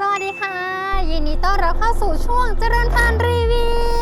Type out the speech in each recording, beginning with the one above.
สวัสดีค่ะ ยินดีต้อนรับเข้าสู่ช่วงเจริญพานรีวิว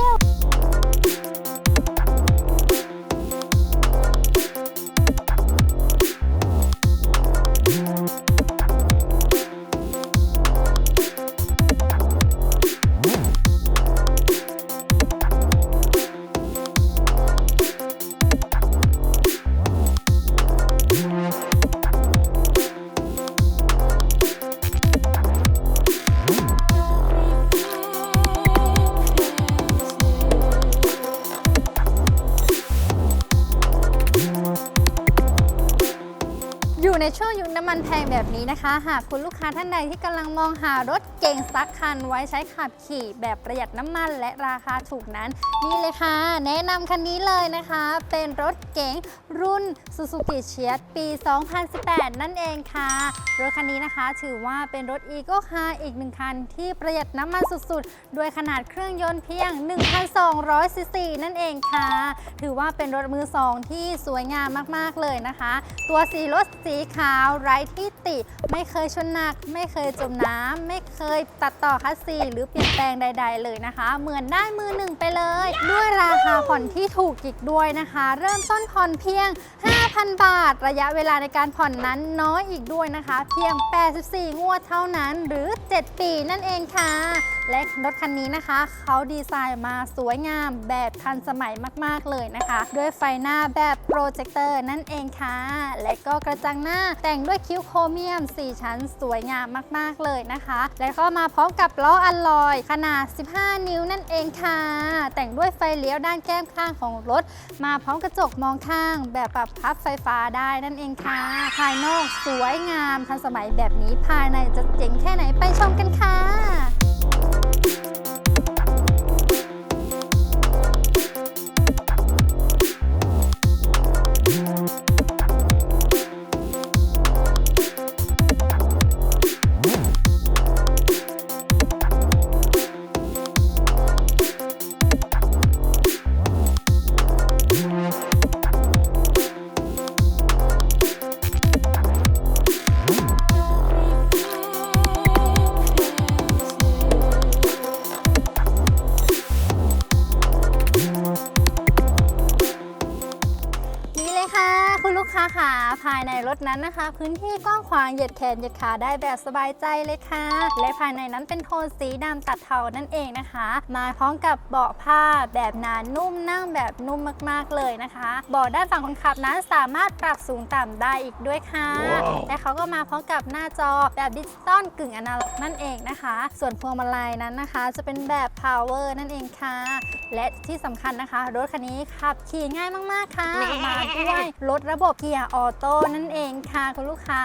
ช่วงยุคน้ำมันแพงแบบนี้นะคะ หากคุณลูกค้าท่านใดที่กำลังมองหารถเก่งสักคันไว้ใช้ขับขี่แบบประหยัดน้ำมันและราคาถูกนั้น นี่เลยค่ะ แนะนำคันนี้เลยนะคะ เป็นรถเก๋งรุ่น Suzuki c h i a ปี 2018 นั่นเองค่ะ รถคันนี้นะคะ ถือว่าเป็นรถ Eco Car อีกหนึ่งคันที่ประหยัดน้ำมันสุดๆ ด้วยขนาดเครื่องยนต์เพียง 1,200ซีซีนั่นเองค่ะ ถือว่าเป็นรถมือสองที่สวยงามมากๆเลยนะคะ ตัวสีรถสีขาว ไร้ที่ติ ไม่เคยชนหนัก ไม่เคยจมน้ำไม่เคยตัดต่อคัสซีหรือเปลี่ยนแปลงใด ๆ เลยนะคะ เหมือนได้มือหนึ่งไปเลย ด้วยราคาผ่อนที่ถูกอีกด้วยนะคะ เริ่มต้นผ่อนเพียง 5,000 บาท ระยะเวลาในการผ่อนนั้นน้อยอีกด้วยนะคะ เพียง 84 งวดเท่านั้นหรือ 7 ปีนั่นเองค่ะ และรถคันนี้นะคะเขาดีไซน์มาสวยงามแบบทันสมัยมากๆเลยนะคะ ด้วยไฟหน้าแบบโปรเจคเตอร์นั่นเองค่ะ และก็กระจังหน้าแต่งด้วยคิ้วโครเมียม 4 ชั้นสวยงามมากๆเลยนะคะ และก็มาพร้อมกับล้ออัลลอย ขนาด 15 นิ้วนั่นเองค่ะ แต่งด้วยไฟเลี้ยวด้านแก้มข้างของรถ มาพร้อมกระจกมองข้าง แบบปรับพับไฟฟ้าได้นั่นเองค่ะ ภายนอกสวยงามทันสมัยแบบนี้ภายในจะเจ๋งแค่ไหนไปชมกันค่ะ คุณลูกค้าค่ะภายในรถนั้นนะคะ พื้นที่กว้างขวางเหยียดแขนเหยียดขาได้แบบสบายใจเลยค่ะ และภายในนั้นเป็นโทนสีดำตัดเทานั่นเองนะคะ มาพร้อมกับเบาะผ้าแบบหนานุ่มนั่งแบบนุ่มมากๆเลยนะคะเบาะด้านฝั่งคนขับนั้นสามารถปรับสูงต่ำได้อีกด้วยค่ะและเขาก็มาพร้อมกับหน้าจอแบบดิจิตอลกึ่งอนาล็อกนั่นเองนะคะ ส่วนพวงมาลัยนั้นนะคะ จะเป็นแบบ power นั่นเองค่ะ และที่สำคัญนะคะ รถคันนี้ขับขี่ง่ายมากๆค่ะ มาด้วยรถระบบเกียร์ออโต้นั่นเองค่ะคุณลูกค้า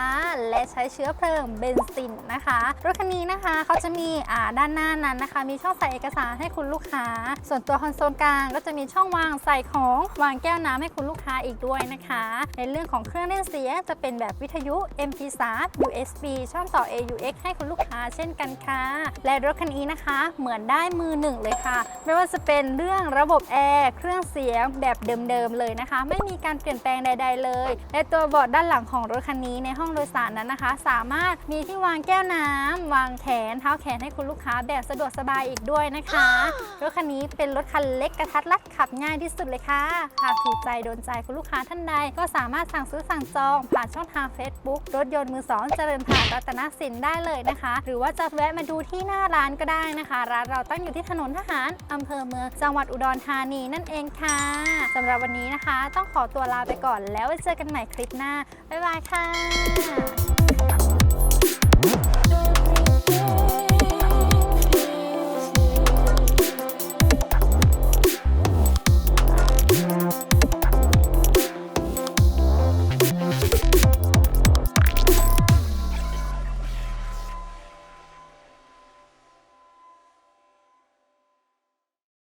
และใช้เชื้อเพลิงเบนซินนะคะรถคันนี้นะคะเขาจะมีอ่าด้านหน้านั้นนะคะ มีช่องใส่เอกสารให้คุณลูกค้า ส่วนตัวคอนโซลกลางก็จะมีช่องวางใส่ของวางแก้วน้ำให้คุณลูกค้าอีกด้วยนะคะ ในเรื่องของเครื่องเล่นเสียงจะเป็นแบบวิทยุ MP3 USB ช่องต่อ AUX ให้คุณลูกค้าเช่นกันค่ะ และรถคันนี้นะคะ เหมือนได้มือหนึ่งเลยค่ะ ไม่ว่าจะเป็นเรื่องระบบแอร์เครื่องเสียงแบบเดิมๆเลยนะคะ ไม่มีการเปลี่ยนแปลงใด ๆ เลยและตัวเบาะด้านหลังของรถคันนี้ในห้องโดยสารนั้นนะคะ สามารถมีที่วางแก้วน้ำวางแขนเท้าแขนให้คุณลูกค้าแบบสะดวกสบายอีกด้วยนะคะรถคันนี้เป็นรถคันเล็กกระทัดรัดขับง่ายที่สุดเลยค่ะหากถูกใจโดนใจคุณลูกค้าท่านใด ก็สามารถสั่งซื้อสั่งจอง ผ่านช่องทาง Facebook รถยนต์มือสองเจริญผ่านรัตนสินได้เลยนะคะ หรือว่าจะแวะมาดูที่หน้าร้านก็ได้นะคะ ร้านเราตั้งอยู่ที่ถนนทหารอำเภอเมืองจังหวัดอุดรธานีนั่นเองค่ะสำหรับวันนี้นะคะ ต้องขอตัวลาไปก่อนแล้วไว้เจอกันกันใหม่คลิปหน้า บ๊ายบายค่ะ